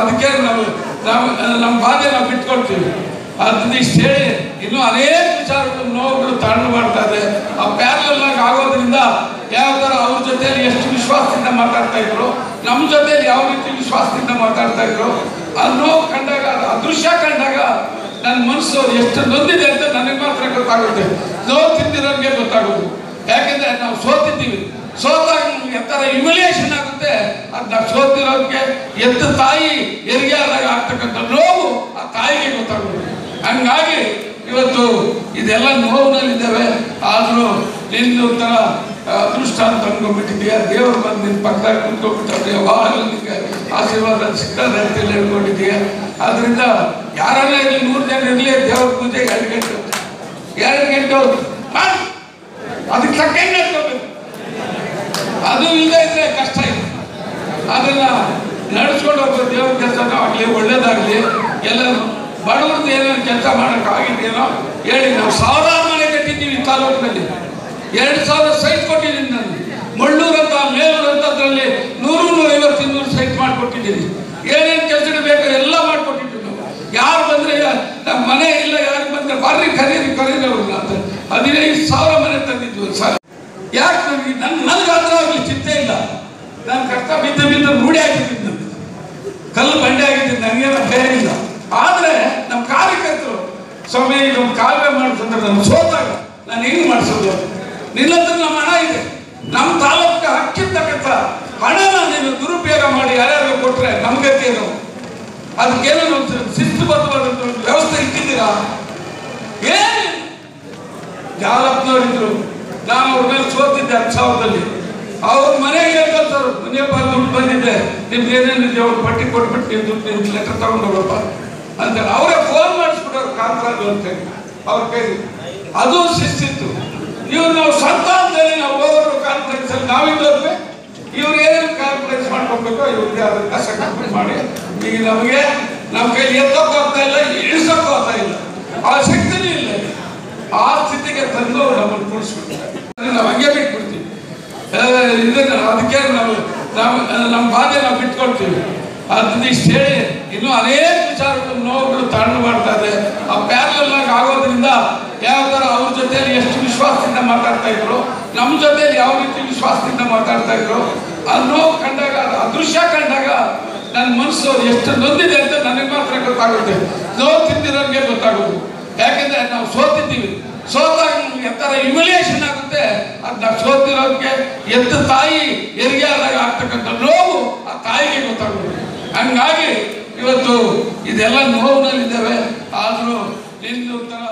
ಅದಕ್ಕೆ ನಾವು ನಮ್ಮ ಬಾಧೆ ನಾವು ಬಿಟ್ಕೊಳ್ತೀವಿ. ಅದನ್ನ ಇಷ್ಟು ಹೇಳಿ, ಇನ್ನೂ ಅನೇಕ ವಿಚಾರಗಳು ನೋವುಗಳು ತಾಂಡು ಮಾಡ್ತಾ ಇದೆ. ಆ ಪ್ಯಾರಲಾಗಿ ಆಗೋದ್ರಿಂದ ಯಾವ ಥರ ಅವ್ರ ಜೊತೆಯಲ್ಲಿ ಎಷ್ಟು ವಿಶ್ವಾಸದಿಂದ ಮಾತಾಡ್ತಾ ಇದ್ರು ನಮ್ಮ ಜೊತೆಯಲ್ಲಿ ಯಾವ ರೀತಿ ವಿಶ್ವಾಸದಿಂದ ಮಾತಾಡ್ತಾ ಇದ್ರು, ಆ ನೋವು ಕಂಡಾಗ ಅದೃಶ್ಯ ಕಂಡಾಗ ನನ್ನ ಮನಸ್ಸು ಎಷ್ಟು ನೊಂದಿದೆ ಅಂತ ನನಗೆ ಮಾತ್ರ ಗೊತ್ತಾಗುತ್ತೆ. ನೋವು ತಿಂದಿರೋರಿಗೆ ಗೊತ್ತಾಗೋದು. ಯಾಕೆಂದ್ರೆ ನಾವು ಸೋತಿದ್ದೀವಿ. ಸೋತಾಗ ನಮ್ಗೆ ಥರ ಇಮ್ಯುಲೇಷನ್ ಆಗುತ್ತೆ. ಅದು ನಾವು ಸೋತಿರೋದಕ್ಕೆ ಎತ್ತ ತಾಯಿ ಹೆರಿಗೆ ಆದಾಗ ಆಗ್ತಕ್ಕಂಥ ನೋವು ಆ ತಾಯಿಗೆ ಗೊತ್ತಾಗುತ್ತೆ ಹಂಗಾಗಿ ಇವತ್ತು ಇದೆಲ್ಲ ನೋವಿನಲ್ಲಿದ್ದಾವೆ. ಆದರೂ ನಿನ್ನ ಒಂಥರ ಆ, ಅದೃಷ್ಟ ಅಂತ ಅನ್ಕೊಂಡ್ಬಿಟ್ಟಿದ್ಯಾ ದೇವರು ಬಂದು ನಿನ್ನ ಪಕ್ಕದಾಗ ಕುತ್ಕೊಂಡ್ಬಿಟ್ಟವ್ರೆ ಯಾವಾಗಲೂ ನಿಮಗೆ ಆಶೀರ್ವಾದ ಸಿಗ್ತದೆ ಅಂತೇಳಿ ಹೇಳ್ಕೊಂಡಿದ್ಯಾ ಆದ್ರಿಂದ ಯಾರನ್ನ ಇರಲಿ ನೂರು ಜನ ಇರಲಿ ದೇವ್ರ ಪೂಜೆ ಎರಡು ಗಂಟೆ. ಎರಡು ಗಂಟೆ ಅದಕ್ಕೆ ತಕ್ಕಂಗೆ ಅದು ಇಲ್ಲದೆ ಇದ್ರೆ ಕಷ್ಟ ಇದೆ. ಅದನ್ನ ನಡೆಸ್ಕೊಂಡು ಹೋಗೋ ದೇವ್ರ ಕೆಲಸ ಆಗಲಿ, ಒಳ್ಳೇದಾಗಲಿ. ಎಲ್ಲ ಬಡವ್ರದ್ದು ಏನೇನು ಕೆಲಸ ಮಾಡೋಕ್ಕಾಗಿದ್ದೇನೋ ಹೇಳಿ. ನಾವು ಸಾವಿರಾರು ಮನೆ ಕಟ್ಟಿದ್ದೀವಿ ತಾಲೂಕಿನಲ್ಲಿ. ಎರಡು ಸಾವಿರ ಸೈಟ್ ಕೊಟ್ಟಿದ್ದೀನಿ ನಾನು. ಅಂತ ಮೇಲೂರು ನೂರು ನೂರು ನೂರೈವತ್ತು ಇನ್ನೂರು ಸೈಟ್ ಮಾಡಿಕೊಟ್ಟಿದ್ದೀನಿ ಏನೇನು ಕೆಲಸ ಬೇಕು ಎಲ್ಲ ಮಾಡಿಕೊಟ್ಟಿದ್ದೀವಿ ನಾವು. ಯಾರು ಬಂದರೆ ನಮ್ಮ ಮನೆ ಇಲ್ಲ, ಯಾರು ಬಂದರೆ ಬರ್ರಿ, ಖರೀದಿ ಖರೀದಿ ಅವ್ರನ್ನ ಅಂತ. ಹದಿನೈದು ಸಾವಿರ ಮನೆ ತಂದಿದ್ವಿ ಸರ್ ಯಾಕೆ ನನಗೆ ನನ್ನ ನನಗೆ ಆಗಲಿ ಚಿಂತೆ ಇಲ್ಲ. ನಾನು ಕಷ್ಟ ಬಿದ್ದು ಬಿದ್ದು ಆಗಿದ್ದೀನಿ ಆದ್ರೆ ನಮ್ಮ ಕಾರ್ಯಕರ್ತರು, ಸ್ವಾಮಿ ನಮ್ಮ ಕಾವ್ಯ ಮಾಡಿಸಂದ್ರೆ ನಾನು ಸೋತಾಗ ನಾನು ಏನು ಮಾಡಿಸೋದು? ಹತ್ರ ನಮ್ಮ ಹಣ ಇದೆ. ನಮ್ಮ ತಾಲೂಕ ಹಕ್ಕಿರ್ತಕ್ಕಂಥ ಹಣನ ನೀನು ದುರುಪಯೋಗ ಮಾಡಿ ಯಾರ್ಯಾರು ಕೊಟ್ರೆ ನಮ್ಗತಿ ಏನು ಅದಕ್ಕೇನೋ ಒಂದು ಶಿಸ್ತುಬದ್ಧವಾದಂಥ ಒಂದು ವ್ಯವಸ್ಥೆ ಇಟ್ಟಿದ್ದೀರಾ? ಏನು? ಜಾಲಪ್ನವರಿದ್ರು. ನಾನು ಅವ್ರ ಮೇಲೆ ಸೋತಿದ್ದೆ ಹತ್ತು ಸಾವಿರದಲ್ಲಿ. ಅವ್ರ ಮನೆಗೆ ಮುನಿಯಪ್ಪ ದುಡ್ಡು ಬಂದಿದೆ ನಿಮ್ಗೆ ಏನೇನಿದೆ ಅವ್ರು ಪಟ್ಟಿ ಕೊಟ್ಬಿಟ್ಟು ನೀವು ದುಡ್ಡು ನಿಮ್ಗೆ ಲೆಟರ್ ತಗೊಂಡೋಗಪ್ಪ ಅಂತ ಅವರೇ ಫೋನ್ ಮಾಡಿಸ್ಬಿಡೋರು ಕಾಂತರಾಜು ಅಂತ ಅವ್ರ ಕೈ ಅದು ಶಿಸ್ತಿತ್ತು. ಇವ್ರು ನಾವು ಸಂತಾನದಲ್ಲಿ ನಾವು ಹೋಗೋರು ಕಾನ್ಫರೆನ್ಸ್ ಅಲ್ಲಿ ನಾವಿದ್ದವ್ರಿಗೆ ಇವ್ರು ಏನೇನು ಕಾನ್ಫರೆನ್ಸ್ ಮಾಡ್ಕೊಬೇಕು ಇವ್ರಿಗೆ ಅದನ್ನ ಸೆಟಪ್ ಮಾಡಿ. ಈಗ ನಮಗೆ ನಮ್ಮ ಕೈ ಎತ್ತಕ್ಕೂ ಆಗ್ತಾ ಇಲ್ಲ ಇಳಿಸಕ್ಕೂ ಆಗ್ತಾ ಇಲ್ಲ. ಆ ಶಕ್ತಿನೇ ಇಲ್ಲ. ಆ ಸ್ಥಿತಿಗೆ ತಂದು ನಮ್ಮನ್ನು ಕೂಡಿಸ್ಬಿಡ್ತಾರೆ. ನಾವು ಹಂಗೆ ಬಿಟ್ಬಿಡ್ತೀವಿ. ಇದನ್ನ ಅದಕ್ಕೆ ನಾವು ನಾವು ನಮ್ಮ ಬಾಧೆ ನಾವು ಬಿಟ್ಕೊಳ್ತೀವಿ. ಅದನ್ನ ಇಷ್ಟು ಹೇಳಿ, ಇನ್ನೂ ಅನೇಕ ವಿಚಾರಗಳು ನೋವುಗಳು ತಾಂಡು ಮಾಡ್ತಾ ಇದೆ. ಆ ಪ್ಯಾರಲ್ ಆಗಿ ಆಗೋದ್ರಿಂದ ಯಾವ ಥರ ಅವ್ರ ಜೊತೆಯಲ್ಲಿ ಎಷ್ಟು ವಿಶ್ವಾಸದಿಂದ ಮಾತಾಡ್ತಾ ಇದ್ರು ನಮ್ಮ ಜೊತೆಯಲ್ಲಿ ಯಾವ ರೀತಿ ವಿಶ್ವಾಸದಿಂದ ಮಾತಾಡ್ತಾ ಇದ್ರು, ಆ ನೋವು ಕಂಡಾಗ ಅದೃಶ್ಯ ದೃಶ್ಯ ಕಂಡಾಗ ನನ್ನ ಮನಸ್ಸು ಎಷ್ಟು ನೊಂದಿದೆ ಅಂತ ನನಗೆ ಮಾತ್ರ ಗೊತ್ತಾಗುತ್ತೆ. ನೋವು ತಿಂದಿರೋರಿಗೆ ಗೊತ್ತಾಗುತ್ತೆ. ಯಾಕೆಂದ್ರೆ ನಾವು ಸೋತಿದ್ದೀವಿ. ಸೋತಾಗ ಎತ್ತರ ಇಮ್ಯುಲೇಷನ್ ಆಗುತ್ತೆ ಅದು ಸೋತಿರೋದಕ್ಕೆ ಎತ್ತ ತಾಯಿ ಹೆರಿಗೆ ಆದಾಗ ಆಗ್ತಕ್ಕಂಥ ನೋವು ಆ ತಾಯಿಗೆ ಗೊತ್ತಾಗುತ್ತೆ ಹಂಗಾಗಿ ಇವತ್ತು ಇದೆಲ್ಲ ನೋವಿನಲ್ಲಿದ್ದೇವೆ. ಆದರೂ ನಿಂದು ಒಂಥರ